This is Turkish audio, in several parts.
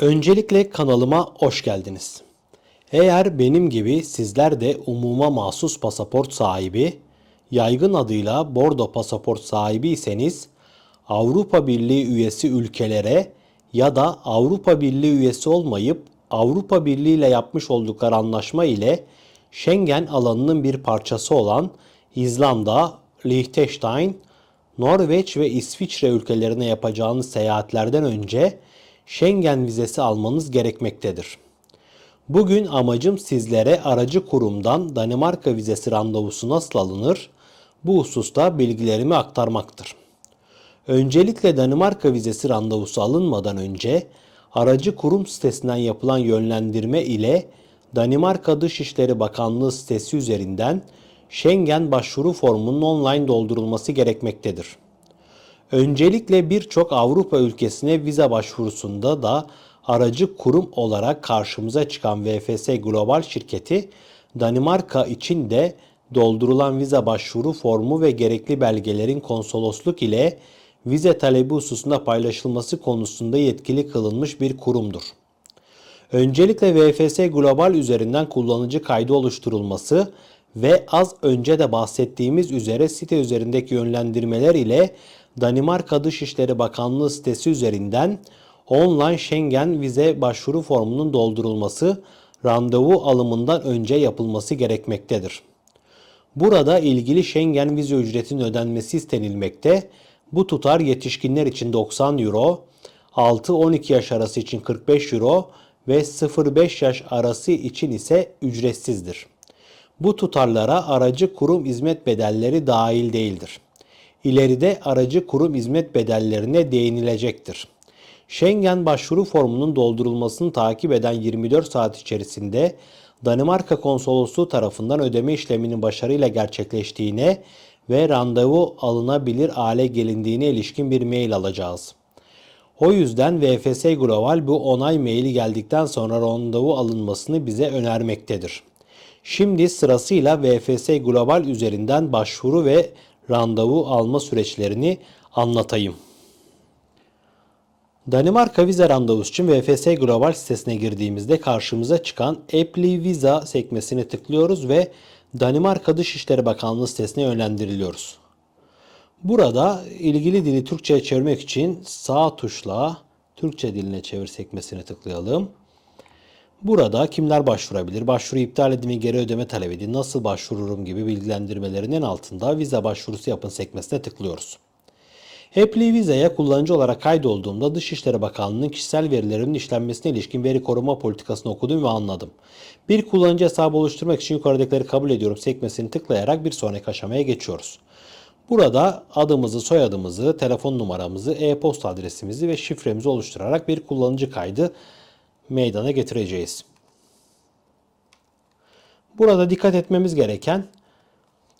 Öncelikle kanalıma hoş geldiniz. Eğer benim gibi sizler de umuma mahsus pasaport sahibi, yaygın adıyla bordo pasaport sahibiyseniz Avrupa Birliği üyesi ülkelere ya da Avrupa Birliği üyesi olmayıp Avrupa Birliği ile yapmış oldukları anlaşma ile Schengen alanının bir parçası olan İzlanda, Liechtenstein, Norveç ve İsviçre ülkelerine yapacağınız seyahatlerden önce Schengen vizesi almanız gerekmektedir. Bugün amacım sizlere aracı kurumdan Danimarka vizesi randevusu nasıl alınır bu hususta bilgilerimi aktarmaktır. Öncelikle Danimarka vizesi randevusu alınmadan önce aracı kurum sitesinden yapılan yönlendirme ile Danimarka Dışişleri Bakanlığı sitesi üzerinden Schengen başvuru formunun online doldurulması gerekmektedir. Öncelikle birçok Avrupa ülkesine vize başvurusunda da aracı kurum olarak karşımıza çıkan VFS Global şirketi Danimarka için de doldurulan vize başvuru formu ve gerekli belgelerin konsolosluk ile vize talebi hususunda paylaşılması konusunda yetkili kılınmış bir kurumdur. Öncelikle VFS Global üzerinden kullanıcı kaydı oluşturulması ve az önce de bahsettiğimiz üzere site üzerindeki yönlendirmeler ile Danimarka Dışişleri Bakanlığı sitesi üzerinden online Schengen vize başvuru formunun doldurulması randevu alımından önce yapılması gerekmektedir. Burada ilgili Schengen vize ücretinin ödenmesi istenilmekte. Bu tutar yetişkinler için 90 euro, 6-12 yaş arası için 45 euro ve 0-5 yaş arası için ise ücretsizdir. Bu tutarlara aracı kurum hizmet bedelleri dahil değildir. İleride aracı kurum hizmet bedellerine değinilecektir. Schengen başvuru formunun doldurulmasını takip eden 24 saat içerisinde Danimarka Konsolosluğu tarafından ödeme işleminin başarıyla gerçekleştiğine ve randevu alınabilir hale gelindiğine ilişkin bir mail alacağız. O yüzden VFS Global bu onay maili geldikten sonra randevu alınmasını bize önermektedir. Şimdi sırasıyla VFS Global üzerinden başvuru ve randevu alma süreçlerini anlatayım. Danimarka vize randevusu için VFS Global sitesine girdiğimizde karşımıza çıkan Apply Visa sekmesini tıklıyoruz ve Danimarka Dışişleri Bakanlığı sitesine yönlendiriliyoruz. Burada ilgili dili Türkçe'ye çevirmek için sağ tuşla Türkçe diline çevir sekmesini tıklayalım. Burada kimler başvurabilir, başvuru iptal edimi, geri ödeme talep edin, nasıl başvururum gibi bilgilendirmelerin en altında vize başvurusu yapın sekmesine tıklıyoruz. Apply Visa'ya kullanıcı olarak kaydolduğumda Dışişleri Bakanlığı'nın kişisel verilerimin işlenmesine ilişkin veri koruma politikasını okudum ve anladım. Bir kullanıcı hesabı oluşturmak için yukarıdakileri kabul ediyorum sekmesini tıklayarak bir sonraki aşamaya geçiyoruz. Burada adımızı, soyadımızı, telefon numaramızı, e-posta adresimizi ve şifremizi oluşturarak bir kullanıcı kaydı meydana getireceğiz. Burada dikkat etmemiz gereken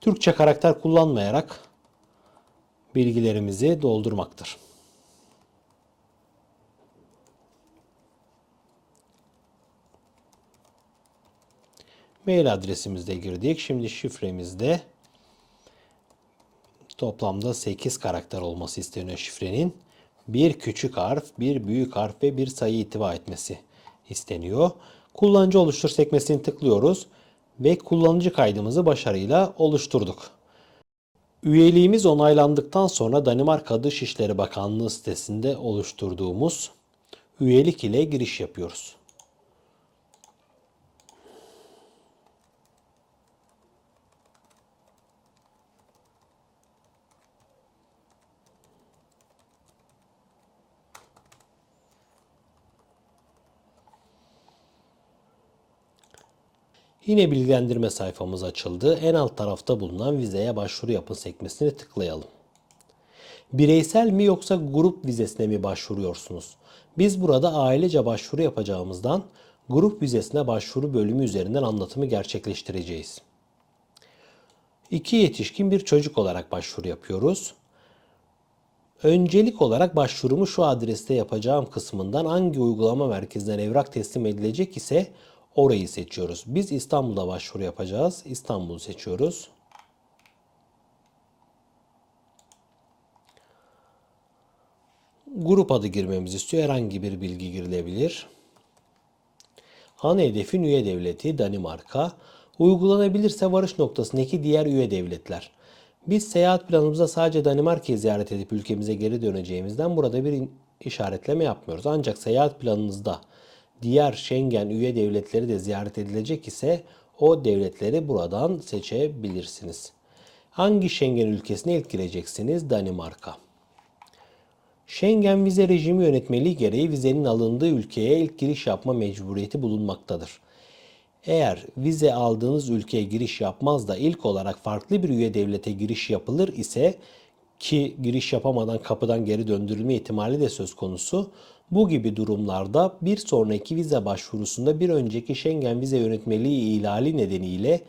Türkçe karakter kullanmayarak bilgilerimizi doldurmaktır. Mail adresimizde girdik. Şimdi şifremizde toplamda 8 karakter olması isteniyor şifrenin. Bir küçük harf, bir büyük harf ve bir sayı itibar etmesi isteniyor. Kullanıcı oluştur sekmesini tıklıyoruz ve kullanıcı kaydımızı başarıyla oluşturduk. Üyeliğimiz onaylandıktan sonra Danimarka Dışişleri Bakanlığı sitesinde oluşturduğumuz üyelik ile giriş yapıyoruz. Yine bilgilendirme sayfamız açıldı. En alt tarafta bulunan vizeye başvuru yapın sekmesine tıklayalım. Bireysel mi yoksa grup vizesine mi başvuruyorsunuz? Biz burada ailece başvuru yapacağımızdan grup vizesine başvuru bölümü üzerinden anlatımı gerçekleştireceğiz. İki yetişkin bir çocuk olarak başvuru yapıyoruz. Öncelik olarak başvurumu şu adreste yapacağım kısmından hangi uygulama merkezinden evrak teslim edilecek ise orayı seçiyoruz. Biz İstanbul'da başvuru yapacağız. İstanbul'u seçiyoruz. grup adı girmemizi istiyor. Herhangi bir bilgi girilebilir. Ana hedefin üye devleti Danimarka. Uygulanabilirse varış noktasındaki diğer üye devletler. Biz seyahat planımızda sadece Danimarka'yı ziyaret edip ülkemize geri döneceğimizden burada bir işaretleme yapmıyoruz. Ancak seyahat planınızda diğer Schengen üye devletleri de ziyaret edilecek ise o devletleri buradan seçebilirsiniz. Hangi Schengen ülkesine ilk gireceksiniz? Danimarka. Schengen vize rejimi yönetmeliği gereği vizenin alındığı ülkeye ilk giriş yapma mecburiyeti bulunmaktadır. Eğer vize aldığınız ülkeye giriş yapmaz da ilk olarak farklı bir üye devlete giriş yapılır ise ki giriş yapamadan kapıdan geri döndürülme ihtimali de söz konusu. Bu gibi durumlarda bir sonraki vize başvurusunda bir önceki Schengen vize yönetmeliği ihlali nedeniyle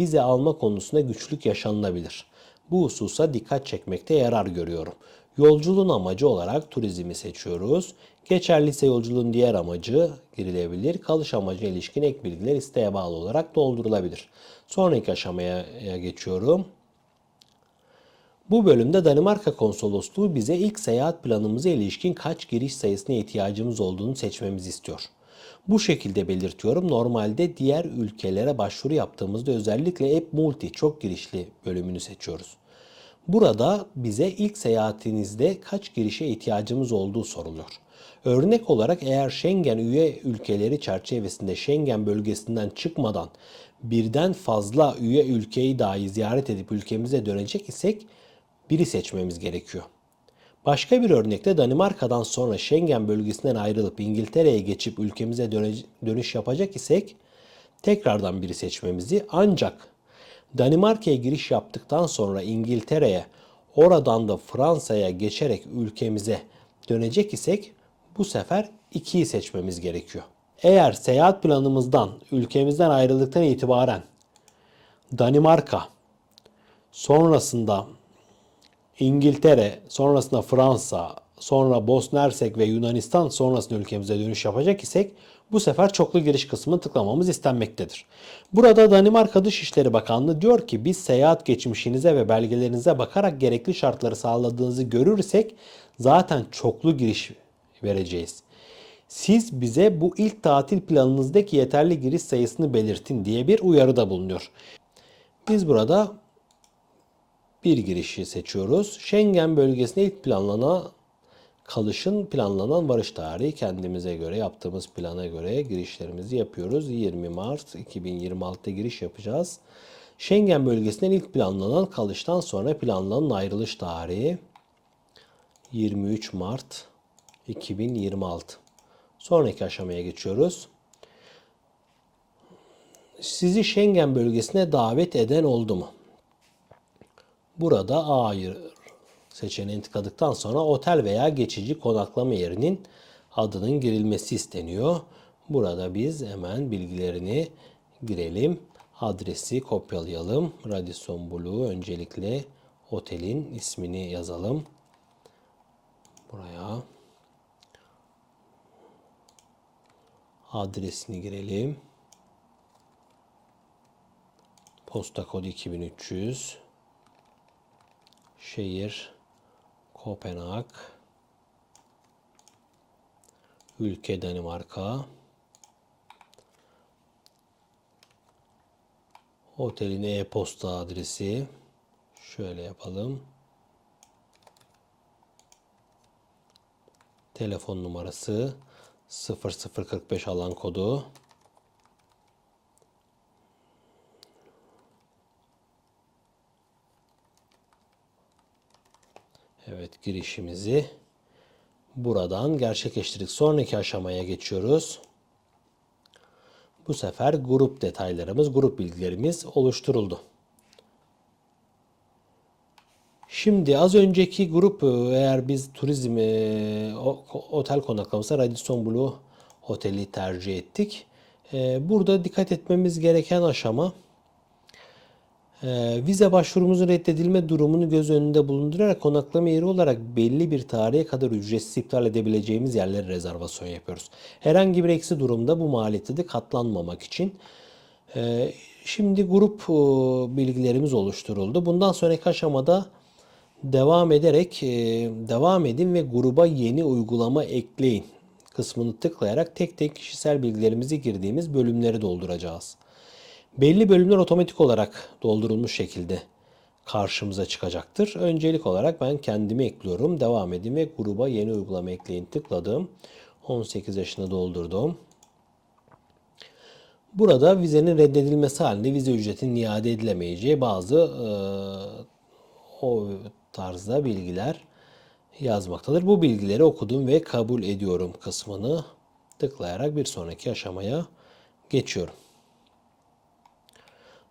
vize alma konusunda güçlük yaşanılabilir. Bu hususa dikkat çekmekte yarar görüyorum. Yolculuğun amacı olarak turizmi seçiyoruz. Geçerliyse yolculuğun diğer amacı girilebilir. Kalış amacına ilişkin ek bilgiler isteğe bağlı olarak doldurulabilir. Sonraki aşamaya geçiyorum. Bu bölümde Danimarka Konsolosluğu bize ilk seyahat planımıza ilişkin kaç giriş sayısına ihtiyacımız olduğunu seçmemizi istiyor. Bu şekilde belirtiyorum. Normalde diğer ülkelere başvuru yaptığımızda özellikle App Multi çok girişli bölümünü seçiyoruz. Burada bize ilk seyahatinizde kaç girişe ihtiyacımız olduğu soruluyor. Örnek olarak eğer Schengen üye ülkeleri çerçevesinde Schengen bölgesinden çıkmadan birden fazla üye ülkeyi dahi ziyaret edip ülkemize dönecek isek biri seçmemiz gerekiyor. Başka bir örnekte Danimarka'dan sonra Schengen bölgesinden ayrılıp İngiltere'ye geçip ülkemize dönüş yapacak isek tekrardan biri seçmemizi ancak Danimarka'ya giriş yaptıktan sonra İngiltere'ye oradan da Fransa'ya geçerek ülkemize dönecek isek bu sefer 2'yi seçmemiz gerekiyor. Eğer seyahat planımızdan ülkemizden ayrıldıktan itibaren Danimarka, sonrasında İngiltere, sonrasında Fransa, sonra Bosna Hersek ve Yunanistan sonrasında ülkemize dönüş yapacak isek bu sefer çoklu giriş kısmını tıklamamız istenmektedir. Burada Danimarka Dışişleri Bakanlığı diyor ki biz seyahat geçmişinize ve belgelerinize bakarak gerekli şartları sağladığınızı görürsek zaten çoklu giriş vereceğiz. Siz bize bu ilk tatil planınızdaki yeterli giriş sayısını belirtin diye bir uyarıda bulunuyor. Biz burada bir girişi seçiyoruz. Schengen bölgesine ilk planlanan kalışın planlanan varış tarihi kendimize göre yaptığımız plana göre girişlerimizi yapıyoruz. 20 Mart 2026'da giriş yapacağız. Schengen bölgesinden ilk planlanan kalıştan sonra planlanan ayrılış tarihi 23 Mart 2026. Sonraki aşamaya geçiyoruz. Sizi Schengen bölgesine davet eden oldu mu? Burada A'yı seçeneğini tıkladıktan sonra otel veya geçici konaklama yerinin adının girilmesi isteniyor. Burada biz hemen bilgilerini girelim. Adresi kopyalayalım. Radisson Blue öncelikle otelin ismini yazalım. Buraya adresini girelim. Posta kodu 2300. Şehir Kopenhag. Ülke Danimarka. Otelin e-posta adresi. Şöyle yapalım. Telefon numarası 0045 alan kodu. Evet girişimizi buradan gerçekleştirdik. Sonraki aşamaya geçiyoruz. Bu sefer grup detaylarımız, grup bilgilerimiz oluşturuldu. Şimdi az önceki grup eğer biz turizm e, otel konaklaması Radisson Blue Oteli tercih ettik. E, burada dikkat etmemiz gereken aşama ee, vize başvurumuzun reddedilme durumunu göz önünde bulundurarak konaklama yeri olarak belli bir tarihe kadar ücretsiz iptal edebileceğimiz yerlere rezervasyon yapıyoruz. Herhangi bir eksi durumda bu maliyeti de katlanmamak için. Ee, şimdi grup e, bilgilerimiz oluşturuldu. Bundan sonraki aşamada Devam ederek e, devam edin ve gruba yeni uygulama ekleyin kısmını tıklayarak tek tek kişisel bilgilerimizi girdiğimiz bölümleri dolduracağız. Belli bölümler otomatik olarak doldurulmuş şekilde karşımıza çıkacaktır. Öncelik olarak ben kendimi ekliyorum. Devam edin ve gruba yeni uygulama ekleyin tıkladım. 18 yaşını doldurdum. Burada vizenin reddedilmesi halinde vize ücretinin iade edilemeyeceği bazı e, o tarzda bilgiler yazmaktadır. Bu bilgileri okudum ve kabul ediyorum kısmını tıklayarak bir sonraki aşamaya geçiyorum.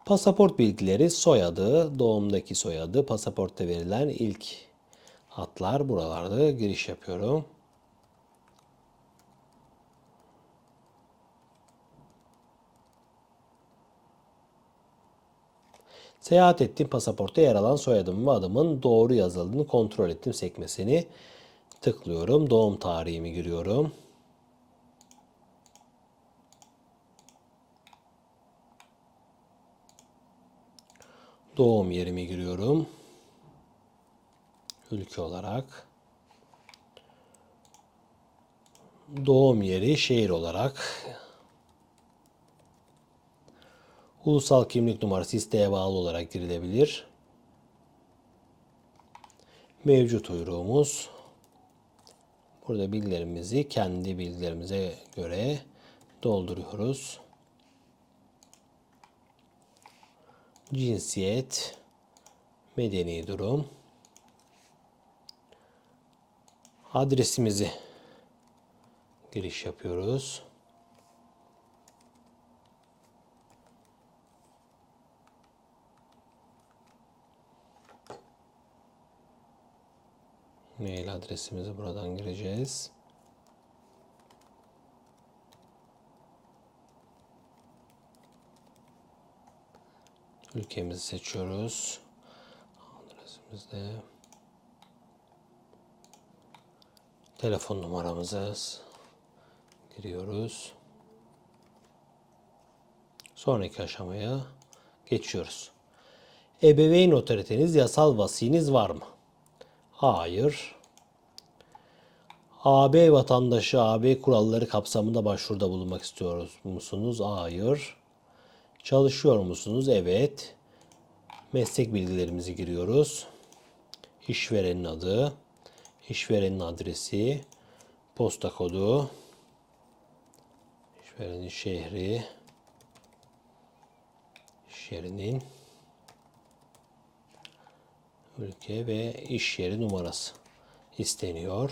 Pasaport bilgileri, soyadı, doğumdaki soyadı, pasaportta verilen ilk hatlar buralarda giriş yapıyorum. Seyahat ettiğim pasaportta yer alan soyadım ve adımın doğru yazıldığını kontrol ettim sekmesini tıklıyorum. Doğum tarihimi giriyorum. Doğum yerimi giriyorum. Ülke olarak. Doğum yeri şehir olarak. Ulusal kimlik numarası isteğe bağlı olarak girilebilir. Mevcut uyruğumuz. Burada bilgilerimizi kendi bilgilerimize göre dolduruyoruz. Cinsiyet, medeni durum, adresimizi giriş yapıyoruz. Mail adresimizi buradan gireceğiz. Ülkemizi seçiyoruz. Adresimizde telefon numaramızı giriyoruz. Sonraki aşamaya geçiyoruz. Ebeveyn otoriteniz, yasal vasiniz var mı? Hayır. AB vatandaşı AB kuralları kapsamında başvuruda bulunmak istiyoruz musunuz? Hayır. Çalışıyor musunuz? Evet. Meslek bilgilerimizi giriyoruz. İşverenin adı, işverenin adresi, posta kodu, işverenin şehri, iş yerinin ülke ve iş yeri numarası isteniyor.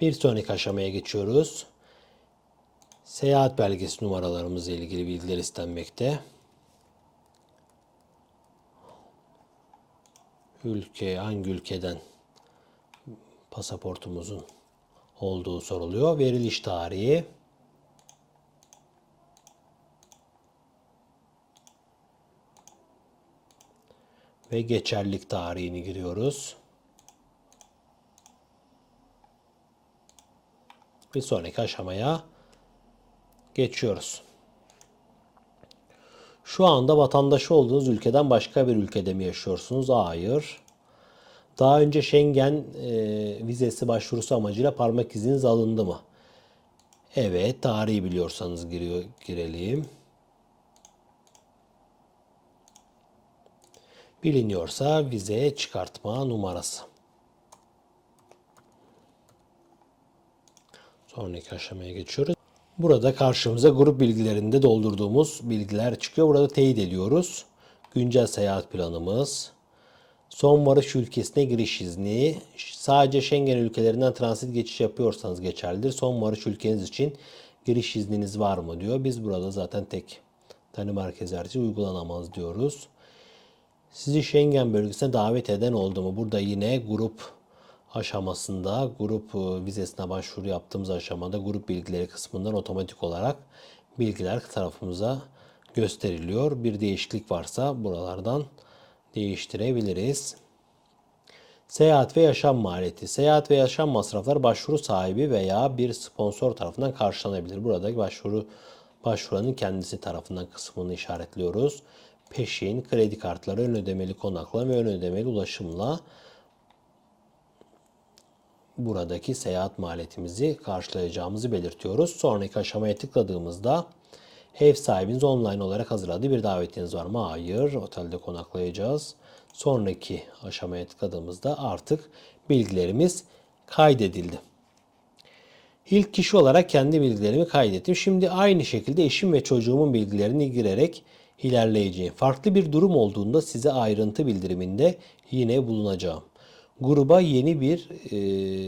Bir sonraki aşamaya geçiyoruz. Seyahat belgesi numaralarımızla ilgili bilgiler istenmekte. Ülke, hangi ülkeden pasaportumuzun olduğu soruluyor. Veriliş tarihi. Ve geçerlilik tarihini giriyoruz. Bir sonraki aşamaya geçiyoruz. Şu anda vatandaşı olduğunuz ülkeden başka bir ülkede mi yaşıyorsunuz? Hayır. Daha önce Schengen e, vizesi başvurusu amacıyla parmak iziniz alındı mı? Evet, tarihi biliyorsanız giriyor, girelim. Biliniyorsa vize çıkartma numarası. Sonraki aşamaya geçiyoruz. Burada karşımıza grup bilgilerinde doldurduğumuz bilgiler çıkıyor. Burada teyit ediyoruz. Güncel seyahat planımız, son varış ülkesine giriş izni, sadece Schengen ülkelerinden transit geçiş yapıyorsanız geçerlidir. Son varış ülkeniz için giriş izniniz var mı diyor. Biz burada zaten tek Danimarka ezerci uygulanamaz diyoruz. Sizi Schengen bölgesine davet eden oldu mu? Burada yine grup aşamasında grup e, vizesine başvuru yaptığımız aşamada grup bilgileri kısmından otomatik olarak bilgiler tarafımıza gösteriliyor. Bir değişiklik varsa buralardan değiştirebiliriz. Seyahat ve yaşam maliyeti. Seyahat ve yaşam masrafları başvuru sahibi veya bir sponsor tarafından karşılanabilir. Buradaki başvuru başvuranın kendisi tarafından kısmını işaretliyoruz. peşin, kredi kartları, ön ödemeli konaklama ve ön ödemeli ulaşımla buradaki seyahat maliyetimizi karşılayacağımızı belirtiyoruz. Sonraki aşamaya tıkladığımızda ev sahibiniz online olarak hazırladığı bir davetiniz var mı? Hayır. Otelde konaklayacağız. Sonraki aşamaya tıkladığımızda artık bilgilerimiz kaydedildi. İlk kişi olarak kendi bilgilerimi kaydettim. Şimdi aynı şekilde eşim ve çocuğumun bilgilerini girerek ilerleyeceğim. Farklı bir durum olduğunda size ayrıntı bildiriminde yine bulunacağım. Gruba yeni bir e,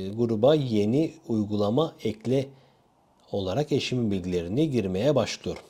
gruba yeni uygulama ekle olarak eşimin bilgilerini girmeye başlıyorum.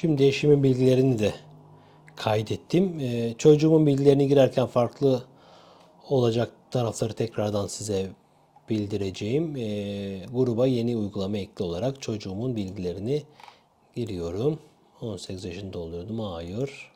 Şimdi eşimin bilgilerini de kaydettim. Ee, çocuğumun bilgilerini girerken farklı olacak tarafları tekrardan size bildireceğim. Ee, gruba yeni uygulama ekli olarak çocuğumun bilgilerini giriyorum. 18 yaşında oluyordum. Hayır.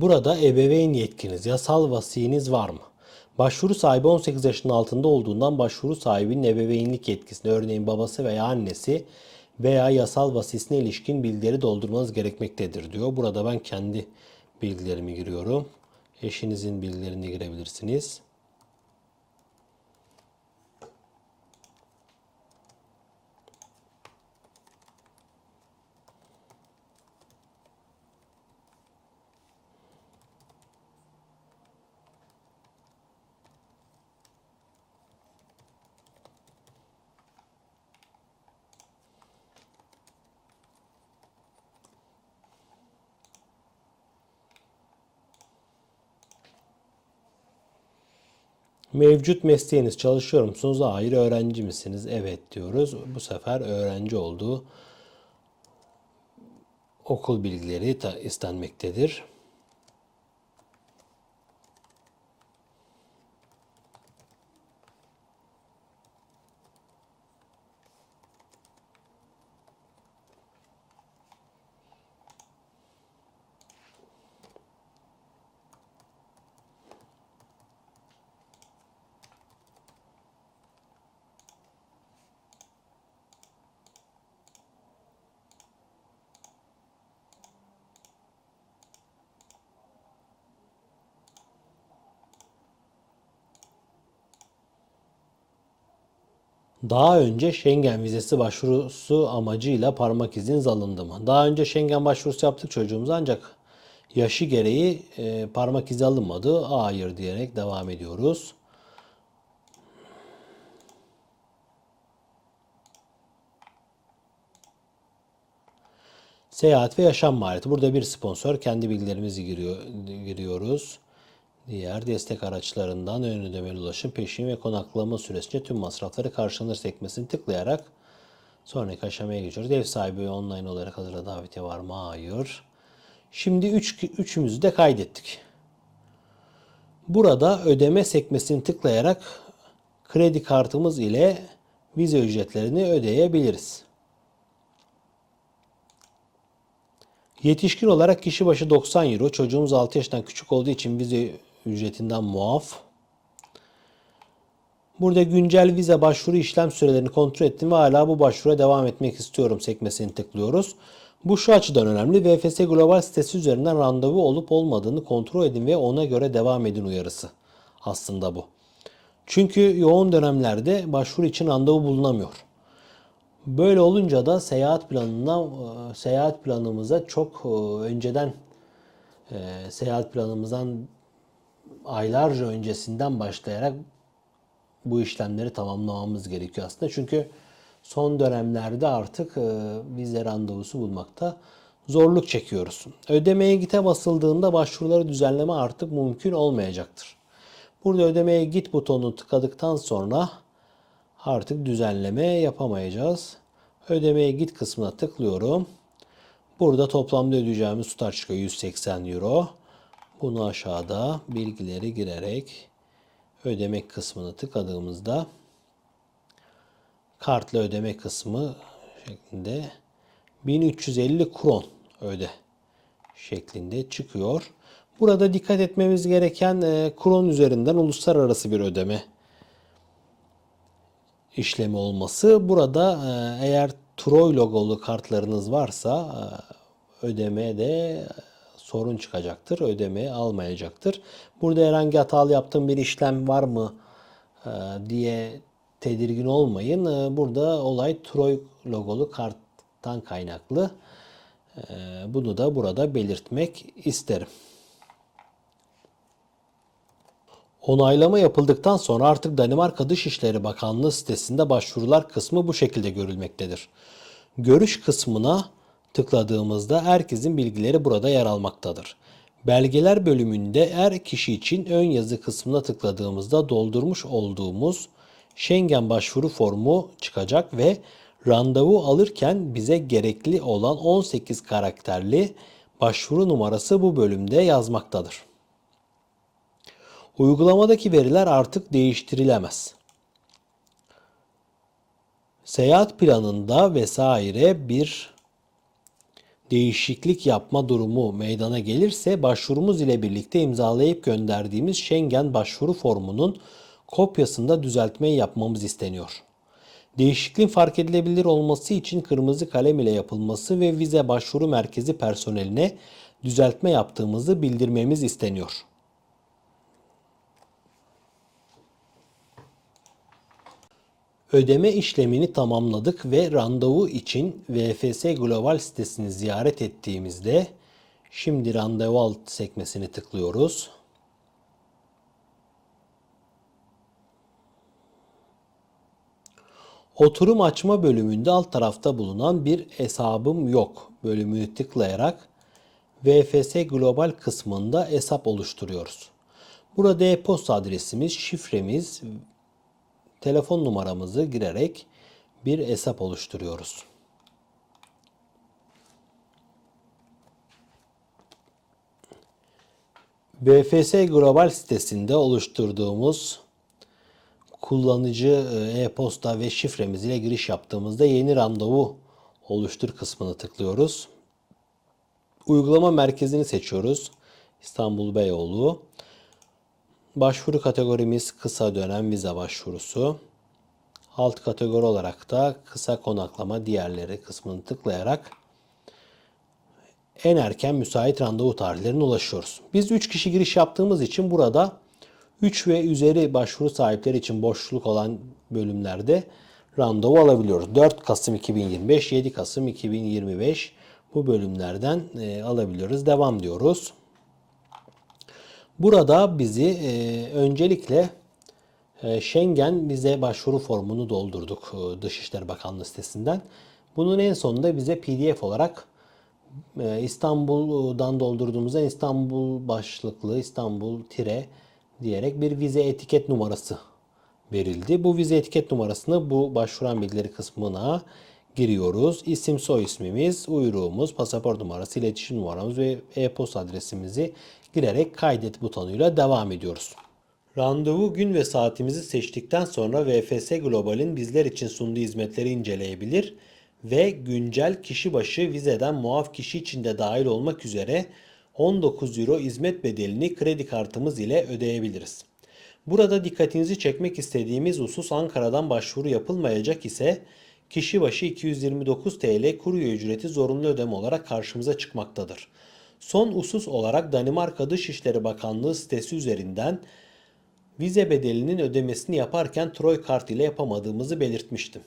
Burada ebeveyn yetkiniz, yasal vasiyiniz var mı? Başvuru sahibi 18 yaşının altında olduğundan başvuru sahibinin ebeveynlik yetkisini, örneğin babası veya annesi veya yasal vasisine ilişkin bilgileri doldurmanız gerekmektedir diyor. Burada ben kendi bilgilerimi giriyorum. Eşinizin bilgilerini girebilirsiniz. Mevcut mesleğiniz çalışıyor musunuz? Hayır. Öğrenci misiniz? Evet diyoruz. Bu sefer öğrenci olduğu okul bilgileri istenmektedir. Daha önce Schengen vizesi başvurusu amacıyla parmak iziniz alındı mı? Daha önce Schengen başvurusu yaptık çocuğumuza ancak yaşı gereği e, parmak izi alınmadı. Hayır diyerek devam ediyoruz. Seyahat ve yaşam maliyeti. Burada bir sponsor. Kendi bilgilerimizi giriyor, giriyoruz. Diğer destek araçlarından ön ödemeli ulaşım, peşin ve konaklama süresince tüm masrafları karşılanır sekmesini tıklayarak sonraki aşamaya geçiyoruz. Ev sahibi online olarak hazırda davetiye var mı? Hayır. Şimdi üç, üçümüzü de kaydettik. Burada ödeme sekmesini tıklayarak kredi kartımız ile vize ücretlerini ödeyebiliriz. Yetişkin olarak kişi başı 90 euro. Çocuğumuz 6 yaştan küçük olduğu için vize ücretinden muaf. Burada güncel vize başvuru işlem sürelerini kontrol ettim ve hala bu başvuruya devam etmek istiyorum sekmesini tıklıyoruz. Bu şu açıdan önemli. VFS Global sitesi üzerinden randevu olup olmadığını kontrol edin ve ona göre devam edin uyarısı. Aslında bu. Çünkü yoğun dönemlerde başvuru için randevu bulunamıyor. Böyle olunca da seyahat planına e, seyahat planımıza çok e, önceden e, seyahat planımızdan aylarca öncesinden başlayarak bu işlemleri tamamlamamız gerekiyor aslında. Çünkü son dönemlerde artık vize randevusu bulmakta zorluk çekiyoruz. Ödemeye gite basıldığında başvuruları düzenleme artık mümkün olmayacaktır. Burada ödemeye git butonunu tıkladıktan sonra artık düzenleme yapamayacağız. Ödemeye git kısmına tıklıyorum. Burada toplamda ödeyeceğimiz tutar çıkıyor 180 euro. Bunu aşağıda bilgileri girerek ödeme kısmını tıkladığımızda kartla ödeme kısmı şeklinde 1350 kron öde şeklinde çıkıyor. Burada dikkat etmemiz gereken e, kron üzerinden uluslararası bir ödeme işlemi olması. Burada e, eğer Troy logolu kartlarınız varsa e, ödemede sorun çıkacaktır. Ödeme almayacaktır. Burada herhangi hatalı yaptığım bir işlem var mı e, diye tedirgin olmayın. Burada olay Troy logolu karttan kaynaklı. Bunu da burada belirtmek isterim. Onaylama yapıldıktan sonra artık Danimarka Dışişleri Bakanlığı sitesinde başvurular kısmı bu şekilde görülmektedir. Görüş kısmına tıkladığımızda herkesin bilgileri burada yer almaktadır. Belgeler bölümünde er kişi için ön yazı kısmına tıkladığımızda doldurmuş olduğumuz Schengen başvuru formu çıkacak ve randevu alırken bize gerekli olan 18 karakterli başvuru numarası bu bölümde yazmaktadır. Uygulamadaki veriler artık değiştirilemez. Seyahat planında vesaire bir değişiklik yapma durumu meydana gelirse başvurumuz ile birlikte imzalayıp gönderdiğimiz Schengen başvuru formunun kopyasında düzeltmeyi yapmamız isteniyor. Değişikliğin fark edilebilir olması için kırmızı kalem ile yapılması ve vize başvuru merkezi personeline düzeltme yaptığımızı bildirmemiz isteniyor. Ödeme işlemini tamamladık ve randevu için VFS Global sitesini ziyaret ettiğimizde şimdi randevu alt sekmesini tıklıyoruz. Oturum açma bölümünde alt tarafta bulunan bir hesabım yok bölümünü tıklayarak VFS Global kısmında hesap oluşturuyoruz. Burada e-posta adresimiz, şifremiz, telefon numaramızı girerek bir hesap oluşturuyoruz. BFS Global sitesinde oluşturduğumuz kullanıcı e, e-posta ve şifremiz ile giriş yaptığımızda yeni randevu oluştur kısmını tıklıyoruz. Uygulama merkezini seçiyoruz. İstanbul Beyoğlu. Başvuru kategorimiz kısa dönem vize başvurusu. Alt kategori olarak da kısa konaklama diğerleri kısmını tıklayarak en erken müsait randevu tarihlerine ulaşıyoruz. Biz 3 kişi giriş yaptığımız için burada 3 ve üzeri başvuru sahipleri için boşluk olan bölümlerde randevu alabiliyoruz. 4 Kasım 2025, 7 Kasım 2025 bu bölümlerden e, alabiliyoruz. Devam diyoruz. Burada bizi e, öncelikle e, Schengen vize başvuru formunu doldurduk e, Dışişleri Bakanlığı sitesinden. Bunun en sonunda bize PDF olarak e, İstanbul'dan doldurduğumuzda İstanbul başlıklı İstanbul tire diyerek bir vize etiket numarası verildi. Bu vize etiket numarasını bu başvuran bilgileri kısmına giriyoruz. İsim soy ismimiz, uyruğumuz, pasaport numarası, iletişim numaramız ve e-posta adresimizi girerek kaydet butonuyla devam ediyoruz. Randevu gün ve saatimizi seçtikten sonra VFS Global'in bizler için sunduğu hizmetleri inceleyebilir ve güncel kişi başı vizeden muaf kişi için de dahil olmak üzere 19 euro hizmet bedelini kredi kartımız ile ödeyebiliriz. Burada dikkatinizi çekmek istediğimiz husus Ankara'dan başvuru yapılmayacak ise kişi başı 229 TL kurye ücreti zorunlu ödeme olarak karşımıza çıkmaktadır. Son husus olarak Danimarka Dışişleri Bakanlığı sitesi üzerinden vize bedelinin ödemesini yaparken Troy kart ile yapamadığımızı belirtmiştim.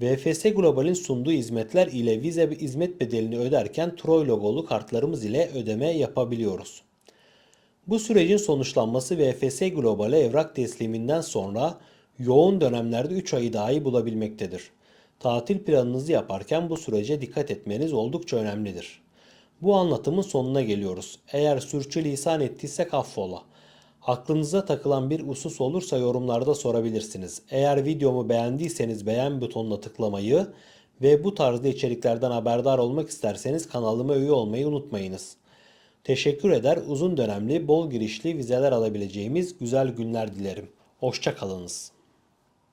VFS Global'in sunduğu hizmetler ile vize hizmet bedelini öderken Troy logolu kartlarımız ile ödeme yapabiliyoruz. Bu sürecin sonuçlanması VFS Global'e evrak tesliminden sonra yoğun dönemlerde 3 ayı dahi bulabilmektedir. Tatil planınızı yaparken bu sürece dikkat etmeniz oldukça önemlidir. Bu anlatımın sonuna geliyoruz. Eğer sürçülisan ettiysek affola. Aklınıza takılan bir husus olursa yorumlarda sorabilirsiniz. Eğer videomu beğendiyseniz beğen butonuna tıklamayı ve bu tarzda içeriklerden haberdar olmak isterseniz kanalıma üye olmayı unutmayınız. Teşekkür eder uzun dönemli bol girişli vizeler alabileceğimiz güzel günler dilerim. Hoşçakalınız.